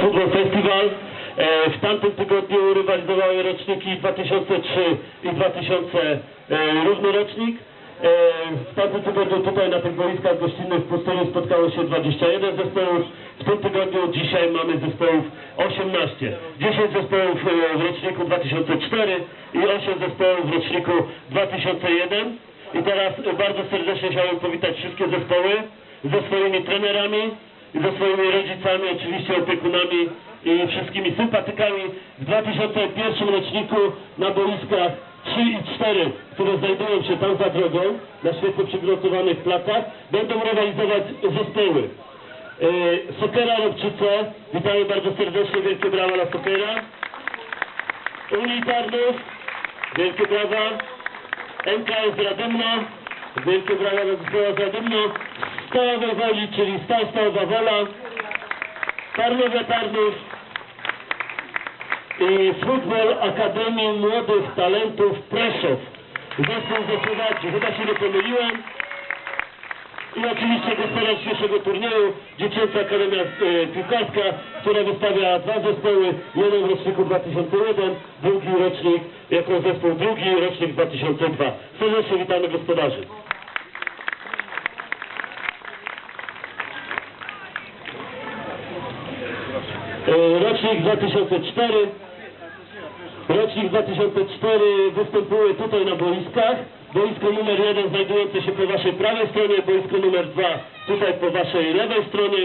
Football Festival. E, W tamtym tygodniu rywalizowały roczniki 2003 i 2000 e, równy rocznik. E, W tamtym tygodniu tutaj na tych boiskach gościnnych w Pustyni spotkało się 21 zespołów. W tym tygodniu dzisiaj mamy zespołów 18. 10 zespołów w roczniku 2004 i 8 zespołów w roczniku 2001. I teraz bardzo serdecznie chciałbym powitać wszystkie zespoły ze swoimi trenerami, ze swoimi rodzicami, oczywiście opiekunami i wszystkimi sympatykami w 2001 roczniku na boiskach 3 i 4, które znajdują się tam za drogą, na świetnie przygotowanych placach, będą rywalizować zespoły. Yy, Sokera Robczyce, witamy bardzo serdecznie, wielkie brawa dla Sokera. Unii Tarnów, wielkie brawa. MKS Radymno, wielkie brawa dla zespołu z Radymno. Stalowe Woli, czyli Stal Stalowa Wola. Tarnowie Tarnów i Futbol Akademii Młodych Talentów Preszów. Zespół ze Słowacji, chyba się nie pomyliłem. I oczywiście gospodarz dzisiejszego turnieju, Dziecięca Akademia e, Piłkarska, która wystawia dwa zespoły, jeden w roczniku 2001, drugi rocznik jako zespół drugi, rocznik 2002. Serdecznie witamy gospodarzy. Rocznik 2004. Rocznik 2004 występuje tutaj na boiskach. Boisko numer 1 znajdujące się po waszej prawej stronie, boisko numer 2 tutaj po waszej lewej stronie.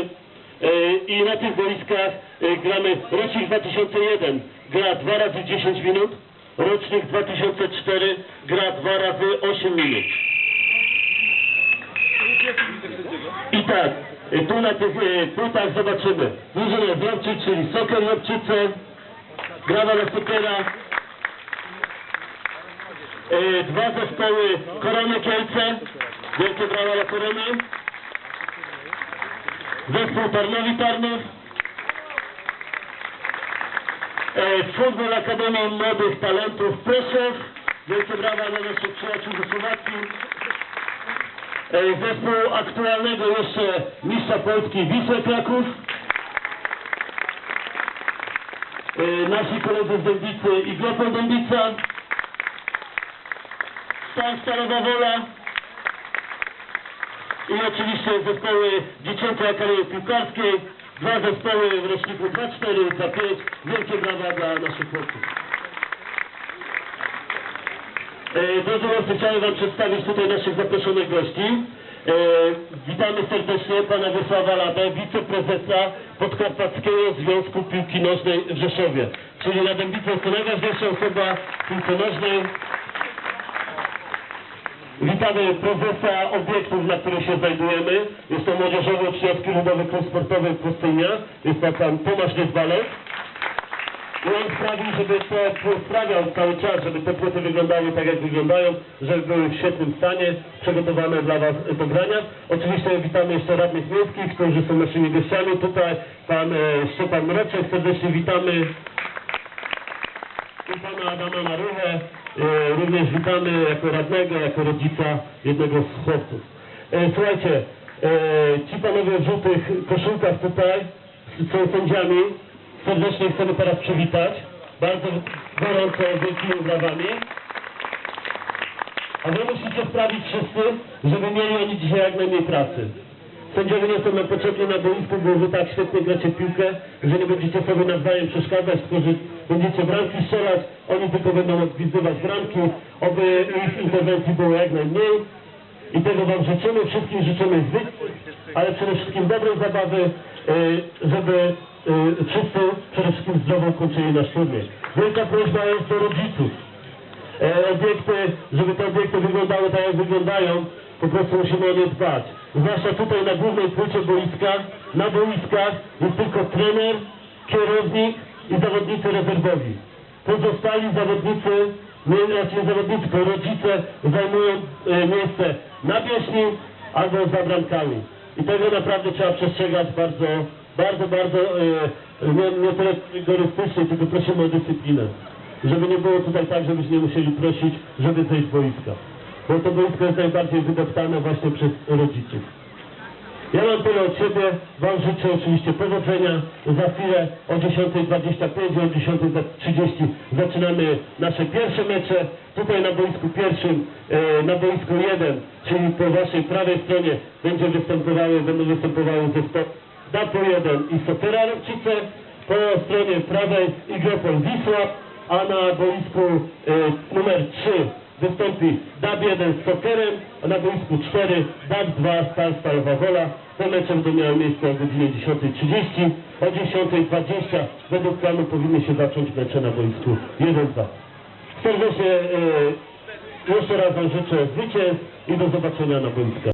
E, I na tych boiskach e, gramy rocznik 2001 gra 2 razy 10 minut, rocznik 2004 gra 2 razy 8 minut. I tak, y, tu na tych y, płytach zobaczymy. Drużynę z Robczyc, czyli Soker Robczyce, Grawa na Sokera, y, dwa zespoły Korony Kielce, wielkie brawa dla Korony, zespół Tarnowi Tarnów, e, Futbol Akademii Młodych Talentów Preszów, wielkie brawa dla naszych przyjaciół ze Słowacji, E, zespół aktualnego jeszcze mistrza Polski Wisłę Kraków. E, Nasi koledzy z Dębicy i Glopol Dębica. Stan Stalowa Wola. I oczywiście zespoły Dziecięcej Akademii Piłkarskiej. Dwa zespoły w roczniku 2-4 i 2-5. Wielkie brawa dla naszych chłopców. E, Drodzy Państwo, chciałem Wam przedstawić tutaj naszych zaproszonych gości. E, witamy serdecznie Pana Wiesława Ladę, wiceprezesa Podkarpackiego Związku Piłki Nożnej w Rzeszowie. Czyli na Dębicy jest to najważniejsza osoba w piłce nożnej. Witamy prezesa obiektów, na których się znajdujemy. Jest to Młodzieżowy Przyjazki Ludowy Klub Sportowy Pustynia. Jest to pan Tomasz Niezwalek. I on sprawił, żeby te, sprawiał cały czas, żeby te płyty wyglądały tak, jak wyglądają, żeby były w świetnym stanie, przygotowane dla Was do grania. Oczywiście witamy jeszcze radnych miejskich, którzy są naszymi gościami. Tutaj pan e, Szczepan Mroczek, serdecznie witamy. I pana Adama Maruchę, e, również witamy jako radnego, jako rodzica jednego z chłopców. E, słuchajcie, e, ci panowie w żółtych koszulkach tutaj są sędziami. Serdecznie chcemy teraz przywitać. Bardzo gorąco, wielkimi brawami. A wy musicie sprawić wszyscy, żeby mieli oni dzisiaj jak najmniej pracy. Sędziowie nie są nam potrzebni na boisku, bo wy tak świetnie gracie piłkę, że nie będziecie sobie nawzajem przeszkadzać, tylko że będziecie bramki strzelać, oni tylko będą odgwizywać bramki, oby ich interwencji było jak najmniej. I tego Wam życzymy, wszystkim życzymy zwycięstw, ale przede wszystkim dobrej zabawy, y, żeby wszyscy przede wszystkim zdrowo kończyli nasz turniej. Wielka prośba jest do rodziców. E, obiekty, żeby te obiekty wyglądały tak jak wyglądają, po prostu musimy o nie dbać. Zwłaszcza tutaj na głównej płycie boiska, na boiskach jest tylko trener, kierownik i zawodnicy rezerwowi. Pozostali zawodnicy, nie raczej zawodnicy, tylko rodzice zajmują e, miejsce na pieśni albo za bramkami. I tego naprawdę trzeba przestrzegać bardzo, bardzo, bardzo, e, nie, nie tyle rygorystycznie, tylko prosimy o dyscyplinę. Żeby nie było tutaj tak, żebyśmy nie musieli prosić, żeby zejść z boiska. Bo to boisko jest najbardziej wydeptane właśnie przez rodziców. Ja mam tyle od siebie, Wam życzę oczywiście powodzenia. Za chwilę o 10.25 i o 10.30 zaczynamy nasze pierwsze mecze. Tutaj na boisku pierwszym, e, na boisku jeden, czyli po Waszej prawej stronie będzie występowały, będą występowały zespoły DAPO 1 i Sofera Ropczyce. Po stronie prawej Igropol Wisła, a na boisku e, numer 3 wystąpi DAB 1 z Sokerem, a na boisku 4 DAB 2 Stal Stalowa Wola. Te mecze będą miały miejsce o godzinie 10.30. O 10.20 według planu powinny się zacząć mecze na boisku 1-2. Serdecznie e, jeszcze raz Wam życzę zwycięstw i do zobaczenia na boiskach.